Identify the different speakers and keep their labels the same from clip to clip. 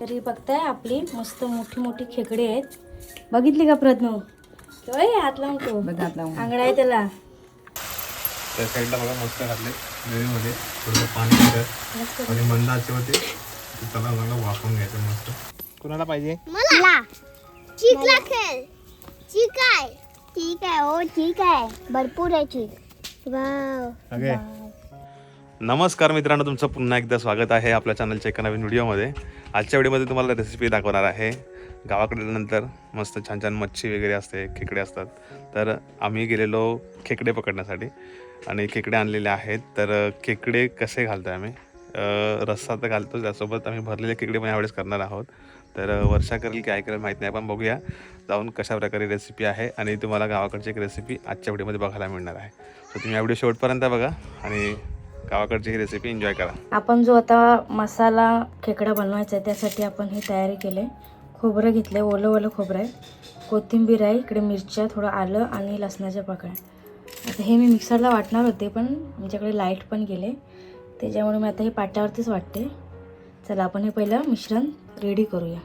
Speaker 1: तरी बघताय आपली मस्त मोठी मोठी खेकडे आहेत. बघितली का प्रज्ञू? हात लावून तो आंगडा आहे त्याला.
Speaker 2: त्या साईडला बघा मस्त घातले. ग्रेव्हीमध्ये थोडंसं पाणी टाकलं
Speaker 1: मस्त.
Speaker 2: आणि मंद आचेवरती ते त्याला चांगलं वाफवून घ्यायचं मस्त. कुणाला पाहिजे?
Speaker 3: मला. चिकला खेळ. चिक आहे. ठीक आहे हो ठीक आहे. भरपूर आहे चिक वाव.
Speaker 2: नमस्कार मित्रांनो तुमचं पुन्हा एकदा स्वागत आहे आपल्या चॅनलच्या एका नवीन व्हिडिओमध्ये आजच्या व्हिडिओमध्ये तुम्हाला रेसिपी दाखवणार आहे. गावाकडे नंतर मस्त छान छान मच्छी वगैरे असते खेकडे असतात. तर आम्ही गेलेलो खेकडे पकडण्यासाठी आणि खेकडे आणलेले आहेत. तर खेकडे कसे घालतो आम्ही? रस्सा तर घालतो त्यासोबत आम्ही भरलेले खेकडे पण यावेळेस करणार आहोत. तर वर्षा करेल की ऐकलं माहीत नाही पण बघूया. जाऊन कशा प्रकारे रेसिपी आहे आणि तुम्हाला गावाकडची एक रेसिपी आजच्या व्हिडिओमध्ये बघायला मिळणार आहे. तर तुम्ही या व्हिडिओ शेवटपर्यंत बघा आणि गावाकडची ही रेसिपी एन्जॉय करा.
Speaker 1: आपण जो आता मसाला खेकडा बनवायचा आहे त्यासाठी आपण हे तयारी केले. खोबरं घेतलं आहे ओलं ओलं खोबरं आहे. कोथिंबीर आहे इकडे मिरच्या थोडं आलं आणि लसणाच्या पाकळ्या. आता हे मी मिक्सरला वाटणार होते पण आमच्याकडे लाइट पण गेले. त्याच्यामुळे मी आता हे पाट्यावरतीच वाटते. चला आपण हे पहिलं मिश्रण रेडी करूया.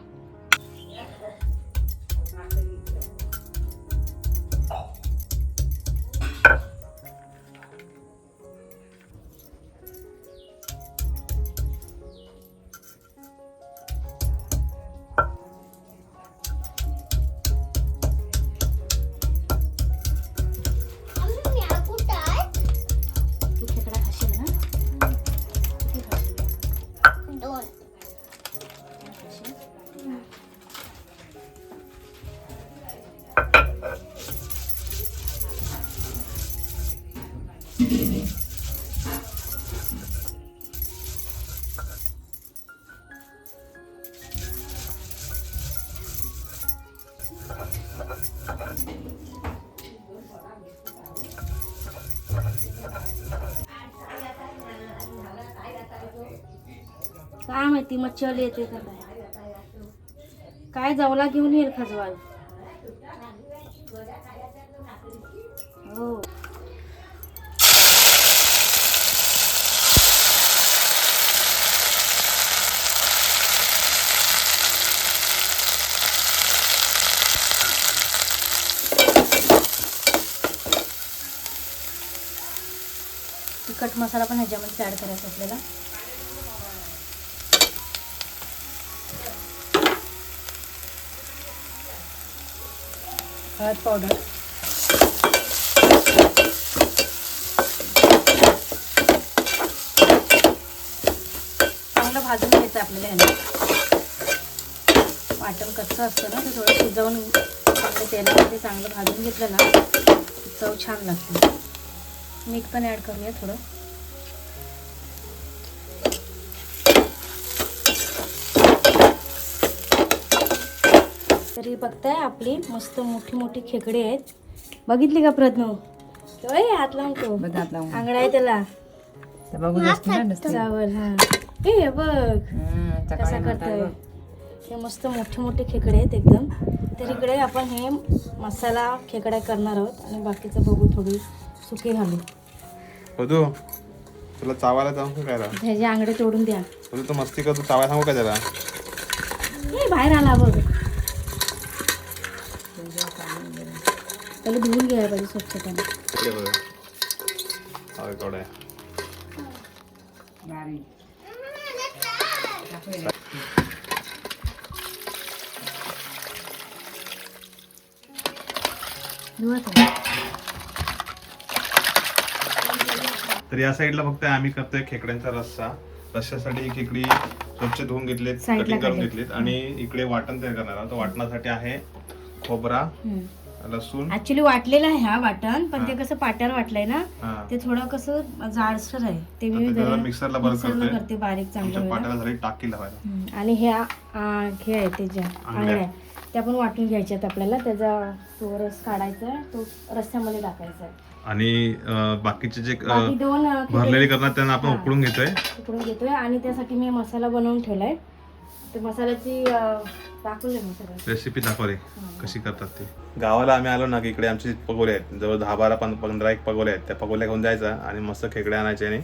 Speaker 1: काय माहिती मच्छीवाली येते का काय? काय जावला घेऊन येईल खजवाल मसाला पण ह्याच्यामध्ये ॲड करायचा आपल्याला. हळद पावडर चांगलं भाजून घ्यायचं आपल्याला ह्याने. वाटण कच्चं असतं ना ते थोडं शिजवून चांगलं तेलामध्ये चांगलं भाजून घेतलं ना चव छान लागते. मीठ पण ॲड करूया थोडं. तरी बघताय आपली मस्त मोठी मोठी खेकडे आहेत. बघितली का प्रज्ञू? हात लावून तो आंगडा आहे त्याला. चावल हा. ए हे बघ कसा करतोय. हे मस्त मोठे मोठे खेकडे आहेत एकदम. तर इकडे आपण हे मसाला खेकडा करणार आहोत आणि बाकीचं बघू थोडी सुकी घालू.
Speaker 2: बघू तुला चावायला जाऊन काय राहा
Speaker 1: ह्याचे आंगडे तोडून द्या.
Speaker 2: तुला तू मस्ती कर तू चावायला सांगू का त्याला?
Speaker 1: ए बाहेर आला बघ. त्याला धुवून घ्यायला पाहिजे स्वच्छतेने.
Speaker 2: इकडे बघ. हा आहे. तर या साईडला फक्त आम्ही करतोय खेकड्यांचा रस्सा. रस्स्यासाठी ही खेकडी स्वच्छ धुवून घेतलीत
Speaker 1: Side ला
Speaker 2: कटिंग करून
Speaker 1: काढले.
Speaker 2: घेतलीत. आणि इकडे वाटण तयार करणार आहोत. वाटणासाठी आहे खोबरा.
Speaker 1: हम्म.
Speaker 2: लसूण?
Speaker 1: ऍक्च्युली वाटलेलं आहे हा वाटण पण ते कसं पाट्यावर वाटलंय ना ते थोडं कसं जाडसर आहे. ते मी
Speaker 2: मिक्सरला
Speaker 1: करते बारीक चांगलं
Speaker 2: टाकी लावायला.
Speaker 1: आणि ह्या हे आहे ते ज्या.
Speaker 2: आंगळ्या
Speaker 1: त्या पण वाटून घ्यायच्यात आपल्याला. त्याचा तो रस काढायचा आहे, तो रस्त्यामध्ये टाकायचा आहे.
Speaker 2: आणि बाकीचे जे
Speaker 1: दोन
Speaker 2: भरलेले करणार त्यांना आपण. उकडून घेतोय.
Speaker 1: उकडून घेतोय. आणि त्यासाठी मी मसाला बनवून ठेवलाय. ते मसाल्याची
Speaker 2: रेसिपी दाखव रे. कशी करतात ते. गावाला आम्ही आलो ना की इकडे आमचे पगोले आहेत. जवळ दहा बारा पंधरा एक पगोले आहेत. त्या पगोल्या घेऊन जायचा आणि मस्त खेकडे आणायचे आणि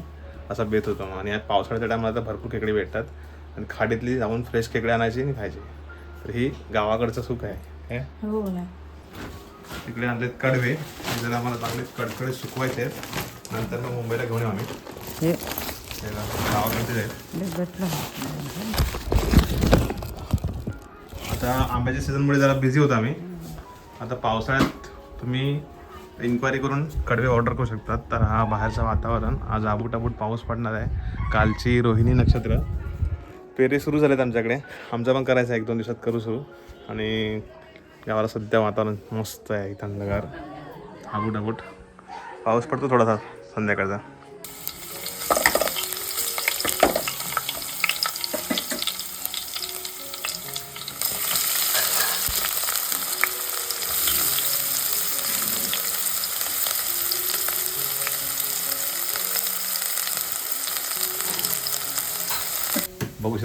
Speaker 2: असा बेत होतो मग. आणि पावसाळ्याच्या टायमाला तर भरपूर खेकडे भेटतात. आणि खाडीतली जाऊन फ्रेश खेकडे आणायची आणि खायची. तर ही गावाकडचं सुख आहे. हे?
Speaker 1: हो ना.
Speaker 2: तिकडे आणलेत कडवे. हे जरा आम्हाला चांगले कडकडे सुकवायचे आहेत. नंतर मग मुंबईला घेऊन येऊ आम्ही.
Speaker 1: हे.
Speaker 2: हे गावाकडचे आहेत. आता आंब्याच्या सीझनमुळे जरा बिझी होतो आम्ही. आता पावसाळ्यात तुम्ही इन्क्वायरी करून कडवे ऑर्डर करू शकतात. तर हा बाहेरचं वातावरण. आज आबूटाबूट पाऊस पडणार आहे. कालची रोहिणी नक्षत्र. पेरे सुरू झालेत आमच्याकडे. आमचं पण करायचं आहे. एक दोन दिवसात करू सुरू. आणि यावर सध्या वातावरण मस्त आहे. थंडगार. आबूटाबूट. पाऊस पडतो थोडासा संध्याकाळचा.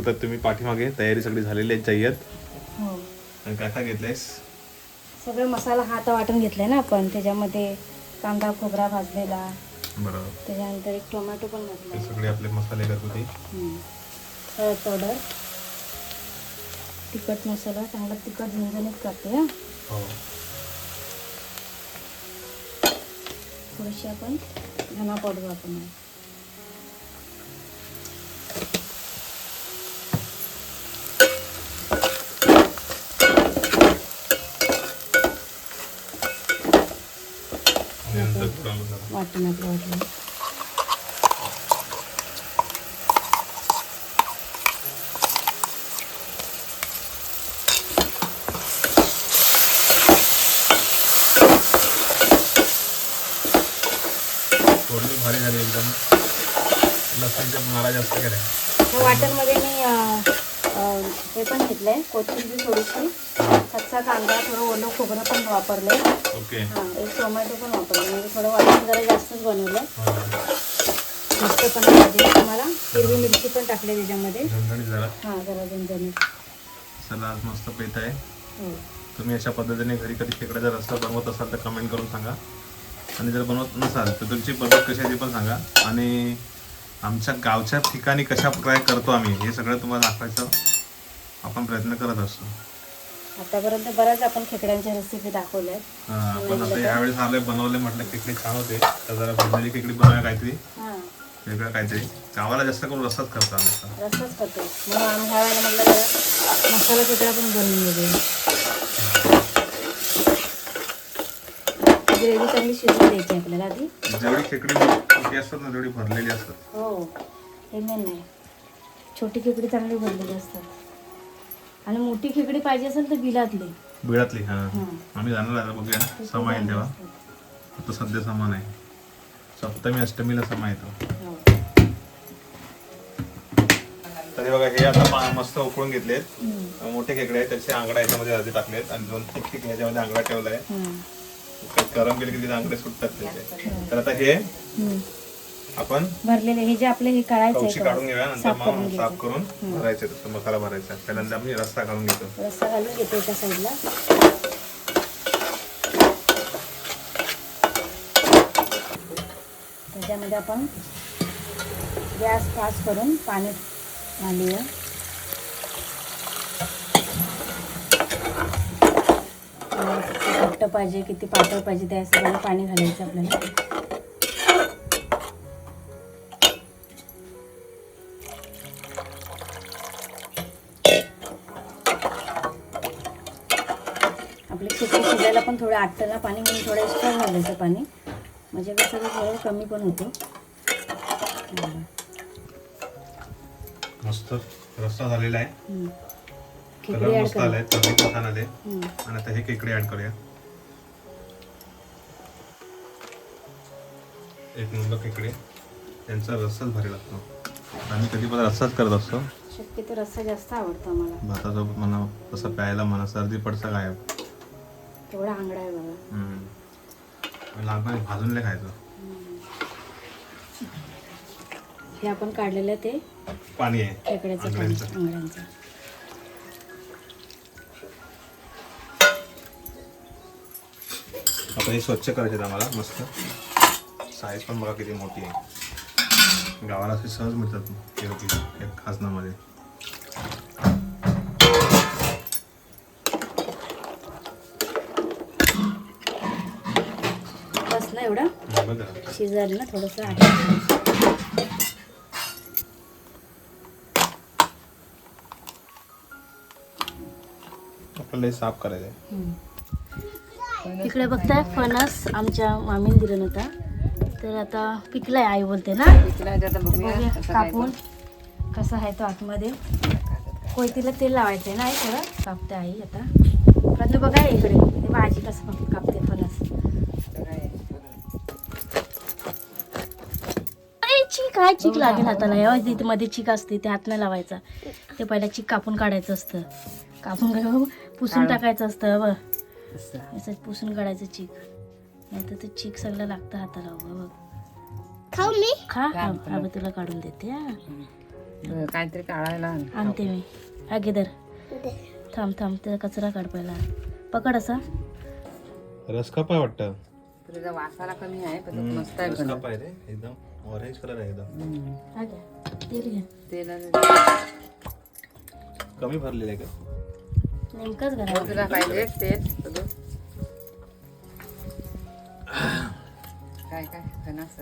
Speaker 2: बघू शकता तुम्ही पाठीमागे तयारी सगळी झालेली आहे जय्यत.
Speaker 1: हो.
Speaker 2: आणि काय काय घेतलंयस?
Speaker 1: सगळं मसाला हा आता वाटून घेतलाय ना आपण त्याच्यामध्ये कांदा खोबरा भाजलेला.
Speaker 2: बरोबर.
Speaker 1: त्याच्यानंतर एक टोमॅटो पण घातलाय.
Speaker 2: सगळे आपले मसाले घरगुती.
Speaker 1: हळद पावडर. तिखट मसाला चांगला तिखट झणझणीत करते हा.
Speaker 2: हो.
Speaker 1: थोडीशी आपण धना पावडर वापरणार
Speaker 2: आणि नंतर थोडा
Speaker 1: आपलं वाटून
Speaker 2: फोडणी भारी झाली एकदम. लसणच्या मारा जास्त
Speaker 1: त्या वाटणमध्ये मी हे पण घेतलंय. कोथिंबीर थोडीशी. कच्चा कांदा थोडं ओलं खोबरं पण वापरलंय.
Speaker 2: ओके.
Speaker 1: हां एक टोमॅटो पण वापरलं म्हणजे थोडं वाटण जरा जास्तच बनवलं मस्त पण तुम्हाला. हिरवी मिरची पण टाकली त्याच्यामध्ये. हां जरा झणझणीत.
Speaker 2: चला मस्त पेत आहे.
Speaker 1: हो.
Speaker 2: तुम्ही अशा पद्धतीने घरी कधी खेकड्याचा रस्ता बनवत असाल तर कमेंट करून सांगा. आणि जर बनवत नसाल तर तुमची पद्धत कशी आहे ती पण सांगा. आणि आमच्या गावच्या ठिकाणी कशा प्रकारे करतो आम्ही हे सगळं तुम्हाला दाखवायचं. आपण प्रयत्न करत असतो.
Speaker 1: आतापर्यंत बऱ्याच आपण खेकड्यांच्या रेसिपी दाखवल्या आहेत
Speaker 2: हा, आता यावेळेस आले बनवले म्हटलं खेकडी छान होते. तर जरा भरलेली खेकडी बनवूया काहीतरी.
Speaker 1: हां.
Speaker 2: वेगळं काहीतरी. गावाला जास्त करून रस्ताच करतो आम्ही. आता.
Speaker 1: रस्ताच करतो. म्हणून आम्ही ह्या वेळेला म्हटलं जरा मसाला खेकडा पण बनवून घेऊ ग्रेव्ही चांगली शिजवून द्यायची आपल्याला आधी.
Speaker 2: जेवढी खेकडी मोठी असतात ना तेवढी भरलेली असतात.
Speaker 1: हो हे मेन छोटी खेकडी चांगली भरलेली असतात. आणि मोठी खेकडी पाहिजे असेल तर बिलातली.
Speaker 2: बिळातली हा. आम्ही जाणार आता बघूया समा येईल तेव्हा. आता सध्या समा नाही. सप्तमी अष्टमीला समा येतो.
Speaker 1: हो.
Speaker 2: तरी बघा हे आता पा- मस्त उकळून घेतलेत. मोठे खेकडे आहेत त्याचे आंगडा याच्यामध्ये आधी टाकलेत आणि दोन ठीक ठीक ह्याच्यामध्ये आंगडा ठेवलाय.
Speaker 1: हम्म.
Speaker 2: गरम केले की आंगडे सुटतात त्याचे तर आता हे. आपण
Speaker 1: भरलेले हे जे आपले हे करायचं
Speaker 2: काढून घेऊया नंतर मग साफ करून भरायचे तसं मसाला भरायचा. पहिल्यांदा आम्ही रस्ता काढून घेतो.
Speaker 1: रस्सा घालून घेतो एका साईडला. त्याच्यामध्ये आपण गॅस फास्ट करून पाणी घालूया तुम्हाला किती घट्ट पाहिजे किती पातळ पाहिजे त्या हिशोबाने पाणी घालायचं आपल्याला. आपले खेकडे शिजायला पण थोडं आटतं ना पाणी म्हणून थोडं एक्स्ट्रा घालायचं पाणी. म्हणजे कसं थोडं कमी पण होतो.
Speaker 2: मस्त रस्ता झालेला आहे. कलर मस्त आलाय. आणि आता हे खेकडे ऍड करूया. एक नंबर खेकडे त्यांचा रस्साच भारी लागतो. आम्ही कधी पण रस्साच करत असतो.
Speaker 1: शक्यतो रस्सा जास्त आवडतो आम्हाला.
Speaker 2: भातासोबत म्हणा तसं प्यायला म्हणा सर्दी पडसा गायब.
Speaker 1: तेवढा आंगडा आहे बघा.
Speaker 2: लहानपणी भाजून लय खायचं
Speaker 1: हे आपण काढलेलं ते
Speaker 2: पाणी आहे.
Speaker 1: खेकड्याचं पाणी
Speaker 2: आता हे स्वच्छ करायचे आहेत आम्हाला मस्त. साईज पण बघा किती मोठी आहे. गावाला असे सहज मिळतात एरोप्लेन खासनामध्ये बसला एवढा?
Speaker 1: शिजल ना थोडस
Speaker 2: आपल्याला साफ करायचं
Speaker 1: इकडे बघताय फणस आमच्या मामीन दिला होता. तर आता पिकलाय आई बोलते ना. कापून कसा आहे तो आतमध्ये. कोयतीला तेल लावायचं आहे ना आई थोडं? कापते आई आता. प्रयत्न बघा इकडे. भाजी कसं फक्त कापते फणस अरे चीक आहे चीक लागेल हाताला या तिथे मध्ये चीक असते ते हात नाही लावायचा. ते पहिला चीक कापून काढायचं असतं. कापून पुसून टाकायचं असतं असं पुसून काढायचं चीक. नाही तर ते चीक सगळं लागतं हाताला. उभं बघ.
Speaker 3: खाऊ मी?
Speaker 1: खा. बघ तुला काढून देते हा.
Speaker 4: काहीतरी काढायला
Speaker 1: आणते मी. आगे दर थांब थांब त्याचा कचरा काढ पहिला. पकड असा.
Speaker 2: रस कपाय वाटतं.
Speaker 4: तुझा वासाला कमी आहे पण मस्त आहे
Speaker 2: रस कपाय रे एकदम ऑरेंज कलर आहे एकदम.
Speaker 1: हा घ्या तेल घ्या
Speaker 4: तेला
Speaker 2: कमी भरलेलं आहे का?
Speaker 1: नेमकंच घरा
Speaker 4: तुला पाहिजे तेल काय काय? फणस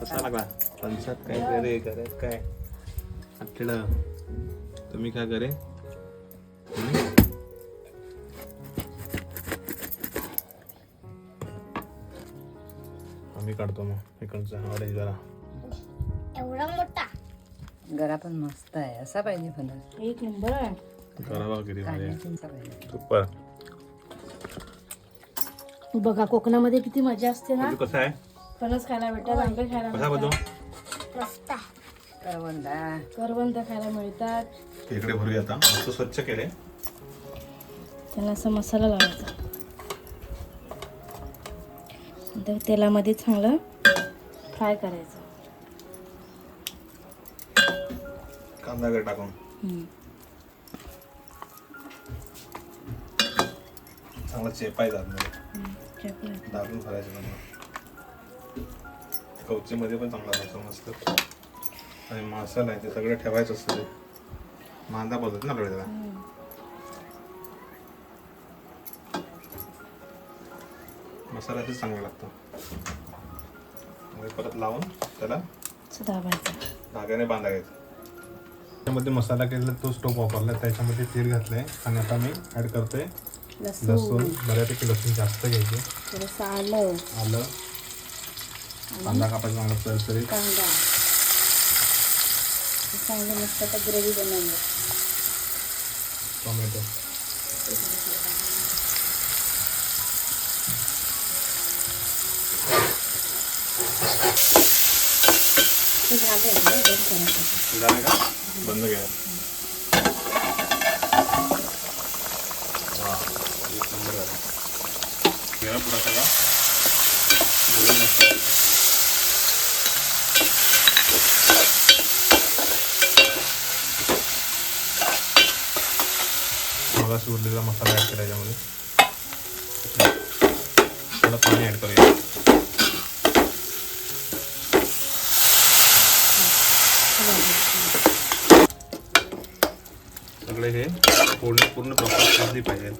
Speaker 2: कसा लागला? पंचात काय करे करे काय? आठवडं तुम्ही काय करे? आम्ही काढतो मग. इकडचा ऑरेंज जरा.
Speaker 3: एवढा मोठा?
Speaker 4: गरा पण मस्त आहे. असा पाहिजे फणस.
Speaker 1: एक नंबर आहे.
Speaker 2: करावा किती भारी आहे.
Speaker 4: काढण्याचा पाहिजे
Speaker 2: सुपर.
Speaker 1: बघा कोकणामध्ये किती मजा असते ना?
Speaker 2: कसं आहे?
Speaker 1: फणस खायला भेटतात आंबे खायला
Speaker 2: कसा
Speaker 3: मस्त.
Speaker 4: करवंदा.
Speaker 1: करवंद खायला मिळतात.
Speaker 2: इकडे भरूया आता. मस्त स्वच्छ केले.
Speaker 1: त्याला असा मसाला लावायचा. नंतर तेलामध्ये चांगलं फ्राय करायचं.
Speaker 2: कांदा वगैरे टाकून.
Speaker 1: हम्म.
Speaker 2: चांगला चेपायचा आतमध्ये
Speaker 1: हम्म.
Speaker 2: दाबून भरायचं चांगलं कवचीमध्ये पण चांगला राहायचं मस्त. आणि मसाला आहे ते सगळं ठेवायचं असतं ते. मांदा बोलतात ना आपल्याला त्याला. मसाला असं चांगला लागतो. परत लावून त्याला धाग्याने बांधायचं. त्यामध्ये मसाला केलेला तो स्टोव वापरला त्याच्यामध्ये तेल घातलंय. आणि आता मी ऍड करतोय
Speaker 1: लसूण.
Speaker 2: बऱ्यापैकी लसूण जास्त घ्यायचे.
Speaker 1: आलं.
Speaker 2: आलं. कांदा कापायचा चांगला सरसरीत
Speaker 1: कांदा हे चांगलं मस्त आता ग्रेव्ही बनवली
Speaker 2: टोमॅटो
Speaker 1: ते झालं आहे बंद करायचं
Speaker 2: झालं का बंद केलं वा, एक नंबर झालं. केळं पुढं सगळा मगाशी उरलेला मसाला ऍड केला याच्यामध्ये. थोडं पाणी ऍड करूया. सगळे हे फोडणी पूर्ण प्रॉपर शिजली पाहिजे.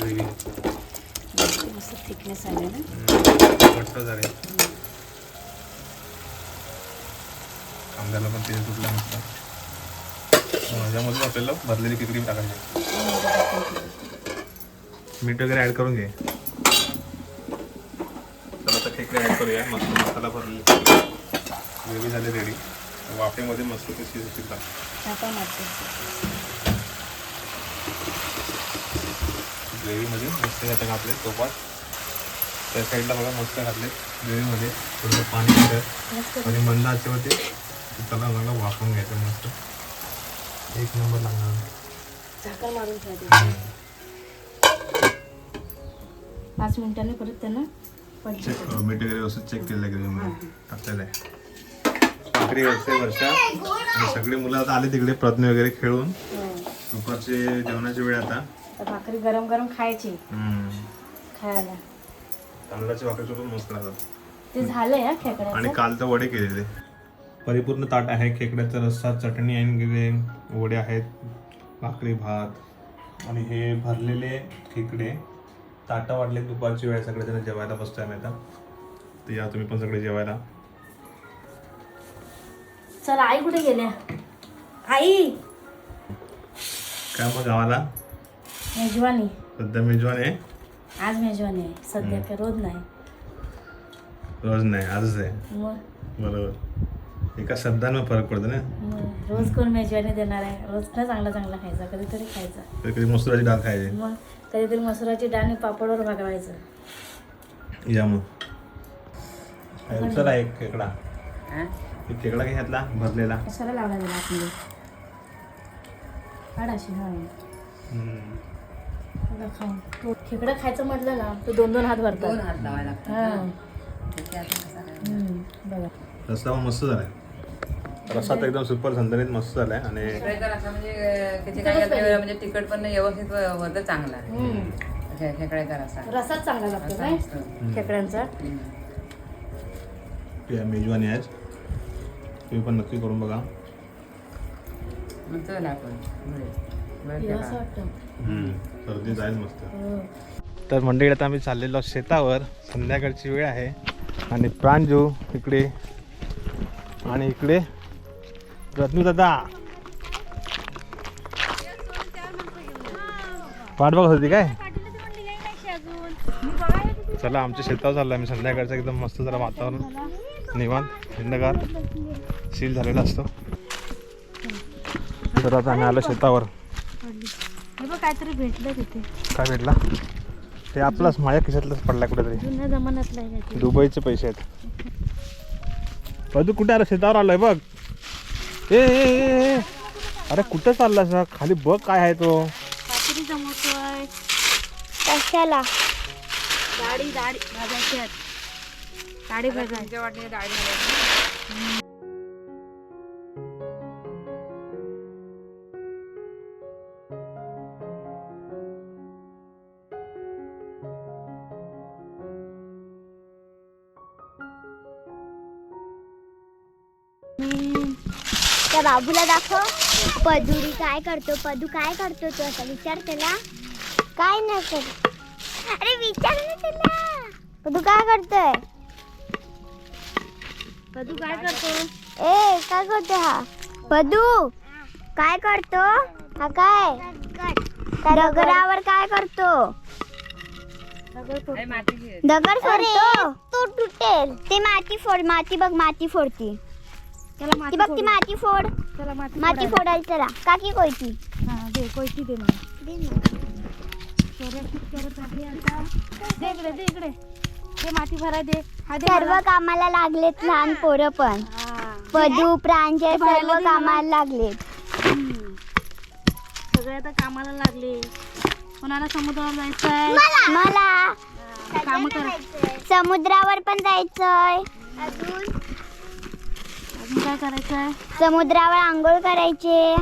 Speaker 2: ग्रेव्ही
Speaker 1: मस्त थिकनेस आले ना.
Speaker 2: घट्ट झाले. कांद्याला पण तेल सुटलं मस्त. ह्याच्यामध्ये आपल्याला भरलेली खिचडी टाकायची? मीठ वगैरे ऍड करून घे. आता खेकडे ऍड करूया. मस्त मसाला भरलेली. ग्रेव्ही झाली रेडी वाफेमध्ये मस्त ते शिजू ग्रेव्हीमध्ये मस्त घातले घातले तोपात. त्या साईडला बघा मस्त घातले. ग्रेव्हीमध्ये थोडंसं पाणी
Speaker 1: मस्त.
Speaker 2: आणि मंद आचेवरती त्याला चांगलं वाफवून घ्यायचं मस्त. एक नंबर लागणार.
Speaker 1: झाकण मारून पाच मिनिटांनी परत त्यांना
Speaker 2: मीठ वगैरे व्यवस्थित चेक केलेलं आहे ग्रेव्हीमध्ये टाकलेलं आहे. भाकरी घरचे वर्षा. आणि सगळी मुलं आता आले तिकडे प्रज्ञ वगैरे खेळून.
Speaker 1: हो.
Speaker 2: दुपारचे जेवणाची वेळ आता.
Speaker 1: भाकरी गरम गरम खायची.
Speaker 2: हम्म.
Speaker 1: खायला.
Speaker 2: तांदळाची भाकरी सोबत मस्त लागतात.
Speaker 1: ते झालंय
Speaker 2: आणि काल तर वडे केलेले. परिपूर्ण ताट आहे खेकड्याचा रस्सा चटणी आणि गिरे वडे आहेत भाकरी भात. आणि हे भरलेले खेकडे ताटं वाढले दुपारची वेळ सगळे जण जेवायला बसतोय आम्ही आता. तर या तुम्ही पण सगळे जेवायला.
Speaker 1: चला आई कुठे गेल्या? आई!
Speaker 2: काय मग गावाला?
Speaker 1: मेजवानी.
Speaker 2: सध्या मेजवान आहे?
Speaker 1: आज मेजवानी आहे. सध्या काय रोज नाही.
Speaker 2: रोज नाही आजच आहे.
Speaker 1: मग?
Speaker 2: बरोबर. एका शब्दांवर फरक पडतो ना?
Speaker 1: मग रोज कोण मेजवानी देणार आहे? रोज ना चांगला चांगला खायचा कधीतरी खायचा.
Speaker 2: कधी कधी मसुराची डाळ खायची.
Speaker 1: मग कधीतरी मसुराची डाळ आणि पापडवर भागवायचं.
Speaker 2: या मग. चला एक खेकडा.
Speaker 4: हा?
Speaker 2: एक खेकडा घेतला भरलेला.
Speaker 1: कशाला लावला गेला आतमध्ये काढ अशी हा
Speaker 2: हम्म.
Speaker 1: बघा खाऊन. तो खेकडं खायचं म्हटलं ना तो दोन दोन हात
Speaker 4: दोन
Speaker 1: भरतात
Speaker 4: हात लावायला लागतात
Speaker 1: हा.
Speaker 4: ना. त्याच्या हातात कसा काय?
Speaker 1: हम्म, बघा.
Speaker 2: रस्सा पण मस्त झालाय. रस्सा तर एकदम सुपर संदणीत मस्त झालाय आणि
Speaker 4: म्हणजे काय म्हणजे तिखट पण नाही, व्यवस्थित होतं चांगला
Speaker 1: हम्म.
Speaker 4: खे- खेकड्याचा रसा
Speaker 1: रसाच चांगला लागतो
Speaker 4: रस्सा
Speaker 1: काय
Speaker 4: मस्त.
Speaker 1: खेकड्यांचा
Speaker 4: हम्म.
Speaker 2: या मेजवानी आहे तुम्ही पण नक्की करून बघा
Speaker 4: मग चल आपण बरं. बरं
Speaker 1: हे असं
Speaker 4: खेकडा.
Speaker 1: वाटतं
Speaker 2: सर्दी जाईल मस्त
Speaker 1: हो.
Speaker 2: तर मंडळी आता आम्ही चाललेलो शेतावर संध्याकाळची वेळ आहे आणि प्रांजू इकडे आणि इकडे रत्नू दादा. पाठ बघत होती काय? चला आमच्या शेतावर चाललो आम्ही. संध्याकाळचं एकदम मस्त जरा वातावरण. निवांत थंडगार. सील झालेला असतो. तर आता आम्ही आलो शेतावर.
Speaker 1: काहीतरी भेटलं तिथे
Speaker 2: काय भेटला? ते आपलाच माझ्या खिशातलाच पडला कुठेतरी.
Speaker 1: आहे
Speaker 2: दुबईचे पैसे आहेत. पदू कुठे आलं? शेतावर आलोय बघ. ए ए, ए, ए. अरे कुठं चालला सा खाली बघ काय आहे तो.
Speaker 1: काहीतरी जमवतोय
Speaker 3: कशाला?
Speaker 1: दाढी दाढी. भाजायची आहेत. दाढी भाजायची
Speaker 4: वाटेने डाळी
Speaker 3: त्या बाबूला दाखव. पदुरी काय करतो पदू काय करतो तू असं विचार त्याला काय नाही कर अरे विचार ना त्याला पदू काय करतोय?
Speaker 1: कधू काय करतो?
Speaker 3: ए काय करतो हा? पदू काय करतो? हा काय? दगडावर काय करतो. दगड फोडतो? तो तुटेल. ते माती फोड माती बघ माती फोडती.
Speaker 1: त्याला
Speaker 3: ती
Speaker 1: माती
Speaker 3: बघ ती
Speaker 1: फोडू.
Speaker 3: माती फोड.
Speaker 1: त्याला माती
Speaker 3: माती
Speaker 1: फोडायला.
Speaker 3: फोडायला चला. काकी कोयती?
Speaker 1: हा दे कोयती दे मला. व्यवस्थित करत आहे आता. दे इकडे दे इकडे. दे माती भराय दे. हा दे
Speaker 3: सर्व
Speaker 1: मला.
Speaker 3: कामाला लागलेत लहान पोरं पण.
Speaker 1: हा.
Speaker 3: पदू
Speaker 1: बाहेरला
Speaker 3: सर्व
Speaker 1: दे.
Speaker 3: कामाला लागलेत.
Speaker 1: हम्म. सगळे आता कामाला लागले. कोणाला समुद्रावर जायचं आहे
Speaker 3: मला.
Speaker 1: काम कर.
Speaker 3: समुद्रावर पण जायचंय.
Speaker 1: अजून? काय करायचं आहे
Speaker 3: समुद्रावर आंघोळ करायचे.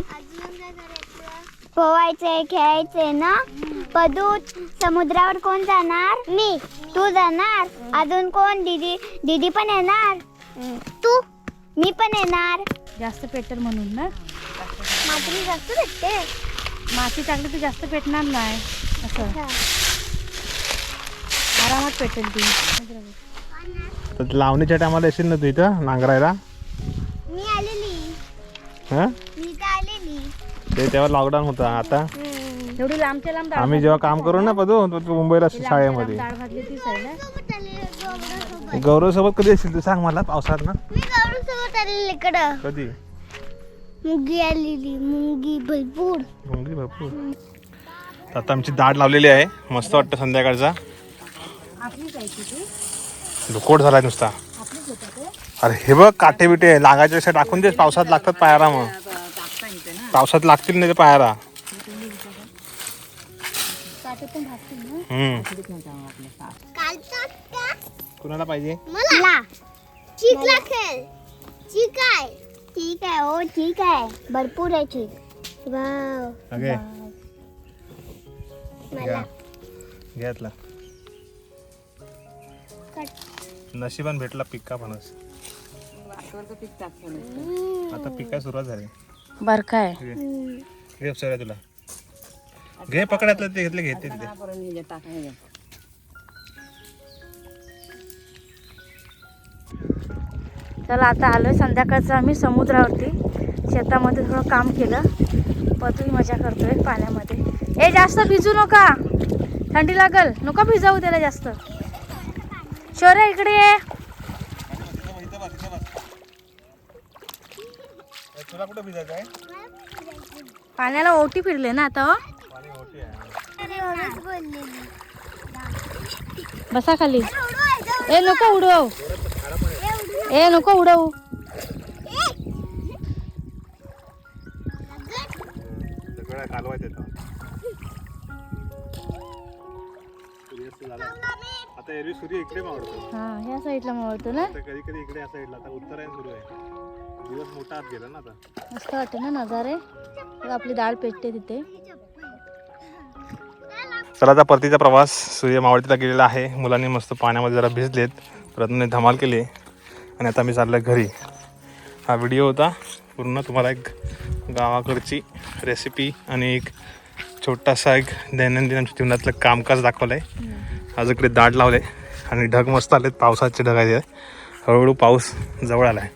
Speaker 3: पोवायचे खेळायचे ना? पदू समुद्रावर कोण जाणार? मी. तू जाणार? अजून कोण? दीदी दीदी पण येणार? तू? मी पण येणार.
Speaker 1: जास्त पेटर म्हणून ना?
Speaker 3: मात्र जास्त भेटते.
Speaker 1: माती टाकली तर जास्त पेटणार नाही. असं. आरामात पेटेल ती.
Speaker 2: तर लावणीच्या टायमाला येशील ना तू इथं नांगरायला? हां?
Speaker 3: मी तर आलेली
Speaker 2: ते तेव्हा लॉकडाऊन होता आता?
Speaker 1: एवढी लांबच्या लांब डाळ
Speaker 2: आम्ही जेव्हा काम करू ना पदू तो तू मुंबईला
Speaker 1: लांब
Speaker 2: शाळेमध्ये
Speaker 1: डाळ भाजली तीच आहे ना
Speaker 2: गौरव सोबत कधी येशील तू सांग मला पावसात ना?
Speaker 3: मी गौरव सोबत आलेली इकडं.
Speaker 2: कधी?
Speaker 3: मुंगी आलेली मुंगी भरपूर.
Speaker 2: मुंगी भरपूर. तर आता आमची दाढ लावलेली आहे मस्त वाटतं संध्याकाळचा.
Speaker 1: आपलीच आहे ती?
Speaker 2: धुकोट झालाय नुसता.
Speaker 1: आपलीच होता ते?
Speaker 2: अरे हे बघ काटे बिटे लागायचे असे टाकून दे पावसात लागतात पायाला मग. पावसात लागतील नाही ते पायाला. हम्म.
Speaker 3: का
Speaker 2: कुणाला पाहिजे?
Speaker 3: मला. चिकला खेळ. चिक आहे. ठीक आहे हो ठीक आहे. भरपूर आहे चिक वाव.
Speaker 2: ओके.
Speaker 3: मला.
Speaker 2: घेतला नशिबान भेटला पिक्का फणस.
Speaker 4: पीक.
Speaker 2: आता पिकाय सुरुवात झाली.
Speaker 1: बर काय?
Speaker 2: घे. सर तुला. घे पकडातलं ते घेतले घेते तिथे
Speaker 4: हा, परत ह्याच्यात टाकायचं.
Speaker 1: चला आता आलोय संध्याकाळचं आम्ही समुद्रावरती. शेतामध्ये थोडं काम केलं. पतून मजा करतोय पाण्यामध्ये. ए जास्त भिजू नका. थंडी लागल. नका भिजावू त्याला जास्त. शौर्य इकडे ये.
Speaker 2: कुठं भिजायचं आहे?
Speaker 1: पाण्याला ओटी फिरले ना आता हो.
Speaker 2: पाणी आहे.
Speaker 1: बसा खाली. ए नको उडवू ए नको उडवू
Speaker 2: सगळं कालवायचं येतं सूर्यास्त झाला. आता एरवी सूर्य इकडे मावळतो.
Speaker 1: हा ह्या साईडला मावळतो ना?
Speaker 2: आता कधी कधी इकडे या साईडला. आता उत्तरायण सुरू आहे. दिवस मोठा आत गेला ना आता.
Speaker 1: मस्त वाटते ना नजारे. तर आपली डाळ पेटते तिथे.
Speaker 2: चला आता परतीचा प्रवास. सूर्य मावळतीला गेलेला आहे. मुलांनी मस्त पाण्यामध्ये जरा भिजलेत. प्रयत्न धमाल केली. आणि आता मी चाललं घरी. हा व्हिडिओ होता. पूर्ण तुम्हाला एक गावाकडची रेसिपी आणि एक छोटासा एक दैनंदिन आमच्या जीवनातलं कामकाज दाखवलं आहे आज इकडे दाट लावले आणि ढग मस्त आलेत. पावसाचे ढग आहे हळूहळू पाऊस जवळ आला आहे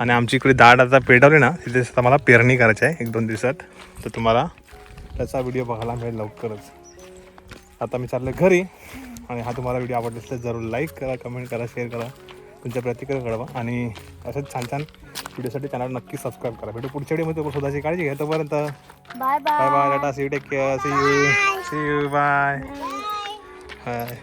Speaker 2: आणि आमची इकडे दाट आता पेटवली ना तिथे आता मला पेरणी करायची आहे एक दोन दिवसात. तर तुम्हाला त्याचा व्हिडिओ बघायला मिळेल लवकरच. आता मी चाललो घरी आणि हा तुम्हाला व्हिडिओ आवडला असेल तर जरूर लाईक करा कमेंट करा शेअर करा. तुमच्या प्रतिक्रिया कळवा आणि असेच छान छान व्हिडिओसाठी चॅनल नक्की सबस्क्राईब करा. भेटू पुढच्या व्हिडिओमध्ये स्वतःची काळजी घ्या. तोपर्यंत
Speaker 3: bye
Speaker 2: bye bye tata see you take care see you see you bye bye